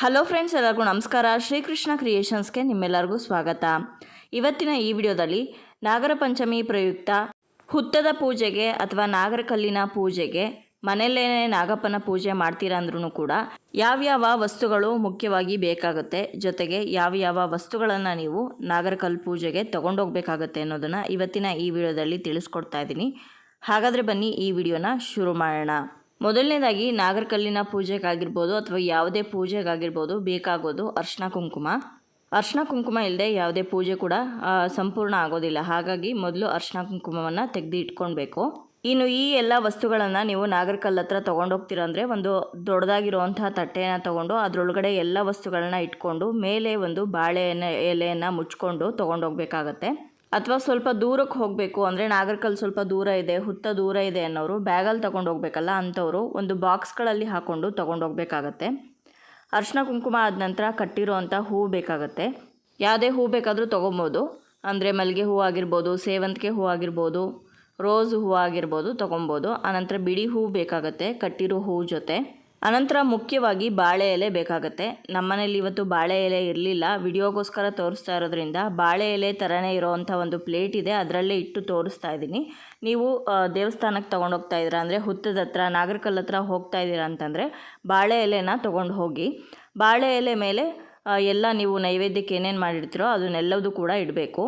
Hello friends, ಎಲ್ಲರಿಗೂ ನಮಸ್ಕಾರ. ಶ್ರೀಕೃಷ್ಣ ಕ್ರಿಯೇಷನ್ಸ್ಗೆ ನಿಮ್ಮೆಲ್ಲರಿಗೂ ಸ್ವಾಗತ. ಇವತ್ತಿನ ಈ ವಿಡಿಯೋದಲ್ಲಿ ನಾಗರ ಪಂಚಮಿ ಪ್ರಯುಕ್ತ ಹುತ್ತದ ಪೂಜೆಗೆ ಅಥವಾ ನಾಗರ ಕಲ್ಲಿನ ಪೂಜೆಗೆ ಮನೆಯಲ್ಲೇ ನಾಗಪ್ಪನ ಪೂಜೆ ಮಾಡ್ತೀರಾ ಅಂದ್ರೂ ಕೂಡ ಯಾವ್ಯಾವ ವಸ್ತುಗಳು ಮುಖ್ಯವಾಗಿ ಬೇಕಾಗುತ್ತೆ, ಜೊತೆಗೆ ಯಾವ್ಯಾವ ವಸ್ತುಗಳನ್ನು ನೀವು ನಾಗರಕಲ್ ಪೂಜೆಗೆ ತೊಗೊಂಡೋಗ್ಬೇಕಾಗತ್ತೆ ಅನ್ನೋದನ್ನು ಇವತ್ತಿನ ಈ ವಿಡಿಯೋದಲ್ಲಿ ತಿಳಿಸ್ಕೊಡ್ತಾ ಇದ್ದೀನಿ. ಹಾಗಾದರೆ ಬನ್ನಿ ಈ ವಿಡಿಯೋನ ಶುರು ಮಾಡೋಣ. ಮೊದಲನೇದಾಗಿ ನಾಗರಕಲ್ಲಿನ ಪೂಜೆಗಾಗಿರ್ಬೋದು ಅಥವಾ ಯಾವುದೇ ಪೂಜೆಗಾಗಿರ್ಬೋದು ಬೇಕಾಗೋದು ಅರ್ಶಿನ ಕುಂಕುಮ. ಅರ್ಶಿನ ಕುಂಕುಮ ಇಲ್ಲದೆ ಯಾವುದೇ ಪೂಜೆ ಕೂಡ ಸಂಪೂರ್ಣ ಆಗೋದಿಲ್ಲ. ಹಾಗಾಗಿ ಮೊದಲು ಅರ್ಶಿನ ಕುಂಕುಮವನ್ನು ತೆಗೆದು ಇಟ್ಕೊಳ್ಬೇಕು. ಇನ್ನು ಈ ಎಲ್ಲ ವಸ್ತುಗಳನ್ನು ನೀವು ನಾಗರಕಲ್ಲ ಹತ್ರ ತೊಗೊಂಡೋಗ್ತೀರ ಅಂದರೆ ಒಂದು ದೊಡ್ಡದಾಗಿರುವಂತಹ ತಟ್ಟೆಯನ್ನು ತೊಗೊಂಡು ಅದರೊಳಗಡೆ ಎಲ್ಲ ವಸ್ತುಗಳನ್ನ ಇಟ್ಕೊಂಡು ಮೇಲೆ ಒಂದು ಬಾಳೆಯನ್ನು ಎಲೆ ಎಲೆಯನ್ನು ಮುಚ್ಕೊಂಡು ತೊಗೊಂಡೋಗ್ಬೇಕಾಗತ್ತೆ. ಅಥವಾ ಸ್ವಲ್ಪ ದೂರಕ್ಕೆ ಹೋಗಬೇಕು ಅಂದರೆ ನಾಗರಕಲ್ ಸ್ವಲ್ಪ ದೂರ ಇದೆ, ಹುತ್ತ ದೂರ ಇದೆ ಅನ್ನೋರು ಬ್ಯಾಗಲ್ಲಿ ತೊಗೊಂಡು ಹೋಗ್ಬೇಕಲ್ಲ ಅಂಥವರು ಒಂದು ಬಾಕ್ಸ್ಗಳಲ್ಲಿ ಹಾಕ್ಕೊಂಡು ತೊಗೊಂಡೋಗ್ಬೇಕಾಗತ್ತೆ ಅರ್ಶಿನ ಕುಂಕುಮ ಆದ ನಂತರ ಕಟ್ಟಿರುವಂಥ ಹೂವು ಬೇಕಾಗತ್ತೆ. ಯಾವುದೇ ಹೂ ಬೇಕಾದರೂ ತೊಗೊಬೋದು. ಅಂದರೆ ಮಲ್ಲಿಗೆ ಹೂವು ಆಗಿರ್ಬೋದು, ಸೇವಂತಿಗೆ ಹೂವು ಆಗಿರ್ಬೋದು, ರೋಸ್ ಹೂವು ಆಗಿರ್ಬೋದು ತೊಗೊಬೋದು. ಆನಂತರ ಬಿಡಿ ಹೂವು ಬೇಕಾಗತ್ತೆ ಕಟ್ಟಿರೋ ಹೂವು ಜೊತೆ. ಅನಂತರ ಮುಖ್ಯವಾಗಿ ಬಾಳೆ ಎಲೆ ಬೇಕಾಗುತ್ತೆ. ನಮ್ಮನೇಲಿ ಇವತ್ತು ಬಾಳೆ ಎಲೆ ಇರಲಿಲ್ಲ. ವಿಡಿಯೋಗೋಸ್ಕರ ತೋರಿಸ್ತಾ ಇರೋದ್ರಿಂದ ಬಾಳೆ ಎಲೆ ಥರನೇ ಇರೋವಂಥ ಒಂದು ಪ್ಲೇಟ್ ಇದೆ. ಅದರಲ್ಲೇ ಇಟ್ಟು ತೋರಿಸ್ತಾ ಇದ್ದೀನಿ. ನೀವು ದೇವಸ್ಥಾನಕ್ಕೆ ತೊಗೊಂಡೋಗ್ತಾ ಇದ್ದೀರಾ ಅಂದರೆ ಹುತ್ತದ ಹತ್ರ ನಾಗರಕಲ್ ಹತ್ರ ಹೋಗ್ತಾ ಇದ್ದೀರಾ ಅಂತಂದರೆ ಬಾಳೆ ಎಲೆನ ತೊಗೊಂಡು ಹೋಗಿ, ಬಾಳೆ ಎಲೆ ಮೇಲೆ ಎಲ್ಲ ನೀವು ನೈವೇದ್ಯಕ್ಕೆ ಏನೇನು ಮಾಡಿರ್ತೀರೋ ಅದನ್ನೆಲ್ಲದೂ ಕೂಡ ಇಡಬೇಕು.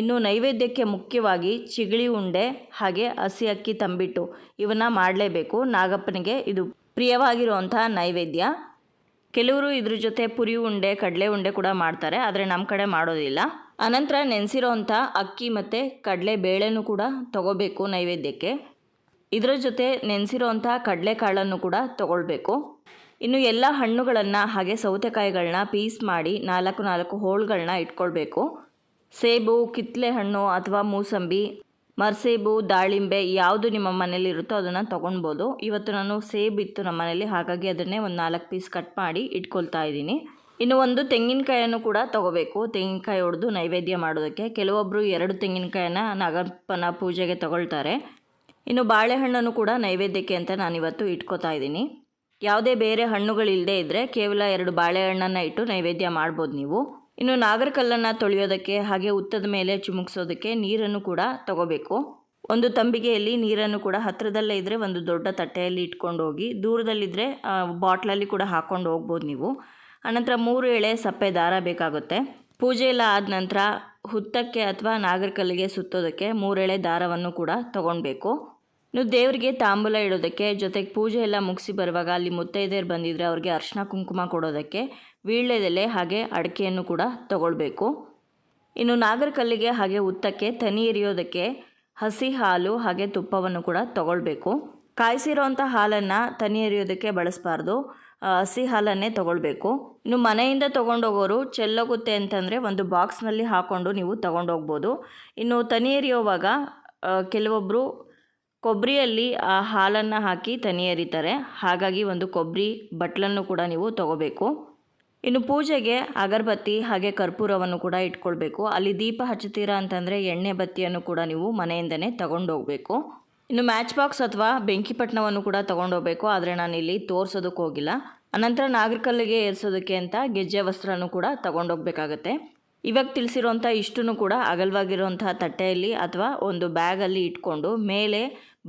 ಇನ್ನು ನೈವೇದ್ಯಕ್ಕೆ ಮುಖ್ಯವಾಗಿ ಚಿಗಳಿ ಉಂಡೆ ಹಾಗೆ ಹಸಿ ಅಕ್ಕಿ ತಂಬಿಟ್ಟು ಇವನ್ನ ಮಾಡಲೇಬೇಕು. ನಾಗಪ್ಪನಿಗೆ ಇದು ಪ್ರಿಯವಾಗಿರುವಂಥ ನೈವೇದ್ಯ. ಕೆಲವರು ಇದ್ರ ಜೊತೆ ಪುರಿ ಉಂಡೆ, ಕಡಲೆ ಉಂಡೆ ಕೂಡ ಮಾಡ್ತಾರೆ, ಆದರೆ ನಮ್ಮ ಕಡೆ ಮಾಡೋದಿಲ್ಲ. ಅನಂತರ ನೆನೆಸಿರೋವಂಥ ಅಕ್ಕಿ ಮತ್ತು ಕಡಲೆ ಬೇಳೆನೂ ಕೂಡ ತಗೋಬೇಕು ನೈವೇದ್ಯಕ್ಕೆ. ಇದರ ಜೊತೆ ನೆನೆಸಿರೋವಂಥ ಕಡಲೆಕಾಳನ್ನು ಕೂಡ ತಗೊಳ್ಬೇಕು. ಇನ್ನು ಎಲ್ಲ ಹಣ್ಣುಗಳನ್ನು, ಹಾಗೆ ಸೌತೆಕಾಯಿಗಳನ್ನ ಪೀಸ್ ಮಾಡಿ ನಾಲ್ಕು ನಾಲ್ಕು ಹೋಳುಗಳನ್ನ ಇಟ್ಕೊಳ್ಬೇಕು. ಸೇಬು ಕಿತ್ತಲೆ ಹಣ್ಣು ಅಥವಾ ಮೂಸಂಬಿ ಮರ್ಸೇಬು, ದಾಳಿಂಬೆ ಯಾವುದು ನಿಮ್ಮ ಮನೇಲಿ ಇರುತ್ತೋ ಅದನ್ನು ತೊಗೊಳ್ಬೋದು ಇವತ್ತು ನಾನು ಸೇಬು ಇತ್ತು ನಮ್ಮ ಮನೇಲಿ, ಹಾಗಾಗಿ ಅದನ್ನೇ ಒಂದು ನಾಲ್ಕು ಪೀಸ್ ಕಟ್ ಮಾಡಿ ಇಟ್ಕೊಳ್ತಾ ಇದ್ದೀನಿ. ಇನ್ನು ಒಂದು ತೆಂಗಿನಕಾಯನ್ನು ಕೂಡ ತಗೋಬೇಕು. ತೆಂಗಿನಕಾಯಿ ಹೊಡೆದು ನೈವೇದ್ಯ ಮಾಡೋದಕ್ಕೆ. ಕೆಲವೊಬ್ಬರು ಎರಡು ತೆಂಗಿನಕಾಯನ್ನು ನಾಗಪ್ಪನ ಪೂಜೆಗೆ ತಗೊಳ್ತಾರೆ. ಇನ್ನು ಬಾಳೆಹಣ್ಣನ್ನು ಕೂಡ ನೈವೇದ್ಯಕ್ಕೆ ಅಂತ ನಾನಿವತ್ತು ಇಟ್ಕೋತಾ ಇದ್ದೀನಿ. ಯಾವುದೇ ಬೇರೆ ಹಣ್ಣುಗಳಿಲ್ಲದೆ ಇದ್ದರೆ ಕೇವಲ ಎರಡು ಬಾಳೆಹಣ್ಣನ್ನು ಇಟ್ಟು ನೈವೇದ್ಯ ಮಾಡ್ಬೋದು ನೀವು. ಇನ್ನು ನಾಗರಕಲ್ಲನ್ನು ತೊಳೆಯೋದಕ್ಕೆ ಹಾಗೆ ಉತ್ತದ ಮೇಲೆ ಚಿಮುಕ್ಸೋದಕ್ಕೆ ನೀರನ್ನು ಕೂಡ ತಗೋಬೇಕು. ಒಂದು ತಂಬಿಗೆಯಲ್ಲಿ ನೀರನ್ನು ಕೂಡ ಹತ್ತಿರದಲ್ಲೇ ಇದ್ದರೆ ಒಂದು ದೊಡ್ಡ ತಟ್ಟೆಯಲ್ಲಿ ಇಟ್ಕೊಂಡು ಹೋಗಿ ದೂರದಲ್ಲಿದ್ದರೆ ಬಾಟ್ಲಲ್ಲಿ ಕೂಡ ಹಾಕ್ಕೊಂಡು ಹೋಗ್ಬೋದು ನೀವು. ಆನಂತರ ಮೂರು ಎಳೆ ಸಪ್ಪೆ ದಾರ ಬೇಕಾಗುತ್ತೆ. ಪೂಜೆ ಎಲ್ಲ ಆದ ನಂತರ ಹುತ್ತಕ್ಕೆ ಅಥವಾ ನಾಗರಕಲ್ಲಿಗೆ ಸುತ್ತೋದಕ್ಕೆ ಮೂರೆಳೆ ದಾರವನ್ನು ಕೂಡ ತಗೊಳ್ಬೇಕು ಇನ್ನು ದೇವರಿಗೆ ತಾಂಬೂಲ ಇಡೋದಕ್ಕೆ, ಜೊತೆಗೆ ಪೂಜೆ ಎಲ್ಲ ಮುಗಿಸಿ ಬರುವಾಗ ಅಲ್ಲಿ ಮುತ್ತೈದೆಯರು ಬಂದಿದ್ರೆ ಅವ್ರಿಗೆ ಅರ್ಶಿನ ಕುಂಕುಮ ಕೊಡೋದಕ್ಕೆ, ವೀಳ್ಯದೆಲೆ ಹಾಗೆ ಅಡಿಕೆಯನ್ನು ಕೂಡ ತಗೊಳ್ಬೇಕು. ಇನ್ನು ನಾಗರಕಲ್ಲಿಗೆ ಹಾಗೆ ಉತ್ತಕ್ಕೆ ತನಿ ಎರಿಯೋದಕ್ಕೆ ಹಸಿ ಹಾಲು ಹಾಗೆ ತುಪ್ಪವನ್ನು ಕೂಡ ತಗೊಳ್ಬೇಕು. ಕಾಯಿಸಿರೋಂಥ ಹಾಲನ್ನು ತನಿ ಎರಿಯೋದಕ್ಕೆ ಬಳಸಬಾರ್ದು. ಹಸಿ ಹಾಲನ್ನೇ ತಗೊಳ್ಬೇಕು. ಇನ್ನು ಮನೆಯಿಂದ ತೊಗೊಂಡೋಗೋರು ಚೆಲ್ಲೋಗುತ್ತೆ ಅಂತಂದರೆ ಒಂದು ಬಾಕ್ಸ್ನಲ್ಲಿ ಹಾಕ್ಕೊಂಡು ನೀವು ತೊಗೊಂಡೋಗ್ಬೋದು. ಇನ್ನು ತನಿ ಎರಿಯೋವಾಗ ಕೆಲವೊಬ್ಬರು ಕೊಬ್ಬರಿಯಲ್ಲಿ ಆ, ಹಾಲನ್ನು ಹಾಕಿ ತನಿ ಎರಿತಾರೆ. ಹಾಗಾಗಿ ಒಂದು ಕೊಬ್ಬರಿ ಬಟ್ಲನ್ನು ಕೂಡ ನೀವು ತಗೋಬೇಕು. ಇನ್ನು ಪೂಜೆಗೆ ಅಗರಬತ್ತಿ ಹಾಗೆ ಕರ್ಪೂರವನ್ನು ಕೂಡ ಇಟ್ಕೊಳ್ಬೇಕು. ಅಲ್ಲಿ ದೀಪ ಹಚ್ಚುತ್ತೀರಾ ಅಂತಂದರೆ ಎಣ್ಣೆ ಬತ್ತಿಯನ್ನು ಕೂಡ ನೀವು ಮನೆಯಿಂದನೇ ಹೋಗಬೇಕು ಇನ್ನು ಮ್ಯಾಚ್ ಬಾಕ್ಸ್ ಅಥವಾ ಬೆಂಕಿಪಟ್ಟಣವನ್ನು ಕೂಡ ತಗೊಂಡೋಗ್ಬೇಕು. ಆದರೆ ನಾನಿಲ್ಲಿ ತೋರಿಸೋದಕ್ಕೆ ಹೋಗಿಲ್ಲ. ಅನಂತರ ನಾಗರಿಕಲ್ಲಿಗೆ ಏರಿಸೋದಕ್ಕೆ ಅಂತ ಗೆಜ್ಜೆ ವಸ್ತ್ರನೂ ಕೂಡ ತಗೊಂಡೋಗ್ಬೇಕಾಗತ್ತೆ. ಇವಾಗ ತಿಳಿಸಿರೋಂಥ ಇಷ್ಟನ್ನು ಕೂಡ ಅಗಲವಾಗಿರುವಂಥ ತಟ್ಟೆಯಲ್ಲಿ ಅಥವಾ ಒಂದು ಬ್ಯಾಗಲ್ಲಿ ಇಟ್ಕೊಂಡು ಮೇಲೆ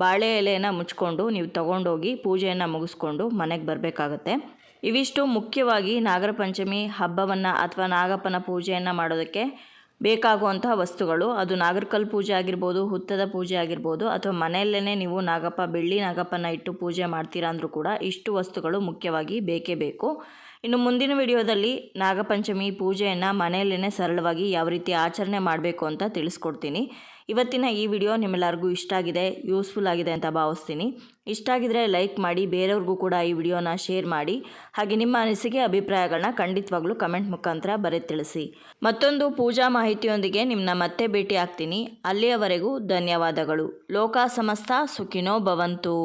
ಬಾಳೆ ಎಲೆಯನ್ನು ಮುಚ್ಕೊಂಡು ನೀವು ತಗೊಂಡೋಗಿ ಪೂಜೆಯನ್ನು ಮುಗಿಸ್ಕೊಂಡು ಮನೆಗೆ ಬರಬೇಕಾಗತ್ತೆ. ಇವಿಷ್ಟು ಮುಖ್ಯವಾಗಿ ನಾಗರ ಪಂಚಮಿ ಹಬ್ಬವನ್ನು ಅಥವಾ ನಾಗಪ್ಪನ ಪೂಜೆಯನ್ನು ಮಾಡೋದಕ್ಕೆ ಬೇಕಾಗುವಂಥ ವಸ್ತುಗಳು. ಅದು ನಾಗರಕಲ್ ಪೂಜೆ ಆಗಿರ್ಬೋದು, ಹುತ್ತದ ಪೂಜೆ ಆಗಿರ್ಬೋದು, ಅಥವಾ ಮನೆಯಲ್ಲೇ ನೀವು ನಾಗಪ್ಪ, ಬೆಳ್ಳಿ ನಾಗಪ್ಪನ ಇಟ್ಟು ಪೂಜೆ ಮಾಡ್ತೀರಾ ಅಂದರೂ ಕೂಡ ಇಷ್ಟು ವಸ್ತುಗಳು ಮುಖ್ಯವಾಗಿ ಬೇಕೇ ಬೇಕು. ಇನ್ನು ಮುಂದಿನ ವಿಡಿಯೋದಲ್ಲಿ ನಾಗಪಂಚಮಿ ಪೂಜೆಯನ್ನು ಮನೆಯಲ್ಲೇ ಸರಳವಾಗಿ ಯಾವ ರೀತಿ ಆಚರಣೆ ಮಾಡಬೇಕು ಅಂತ ತಿಳಿಸ್ಕೊಡ್ತೀನಿ. ಇವತ್ತಿನ ಈ ವಿಡಿಯೋ ನಿಮ್ಮೆಲ್ಲರಿಗೂ ಇಷ್ಟ ಆಗಿದೆ, ಯೂಸ್ಫುಲ್ ಆಗಿದೆ ಅಂತ ಭಾವಿಸ್ತೀನಿ. ಇಷ್ಟ ಆಗಿದ್ರೆ ಲೈಕ್ ಮಾಡಿ, ಬೇರೆಯವ್ರಿಗೂ ಕೂಡ ಈ ವಿಡಿಯೋನ ಶೇರ್ ಮಾಡಿ. ಹಾಗೆ ನಿಮ್ಮ ಅನಿಸಿಕೆ ಅಭಿಪ್ರಾಯಗಳನ್ನ ಖಂಡಿತವಾಗ್ಲೂ ಕಮೆಂಟ್ ಮುಖಾಂತರ ಬರೆ ತಿಳಿಸಿ ಮತ್ತೊಂದು ಪೂಜಾ ಮಾಹಿತಿಯೊಂದಿಗೆ ನಿಮ್ಮನ್ನ ಮತ್ತೆ ಭೇಟಿ ಆಗ್ತೀನಿ ಅಲ್ಲಿಯವರೆಗೂ ಧನ್ಯವಾದಗಳು. ಲೋಕ ಸಮಸ್ತ, ಸುಖಿನೋ ಭವಂತು.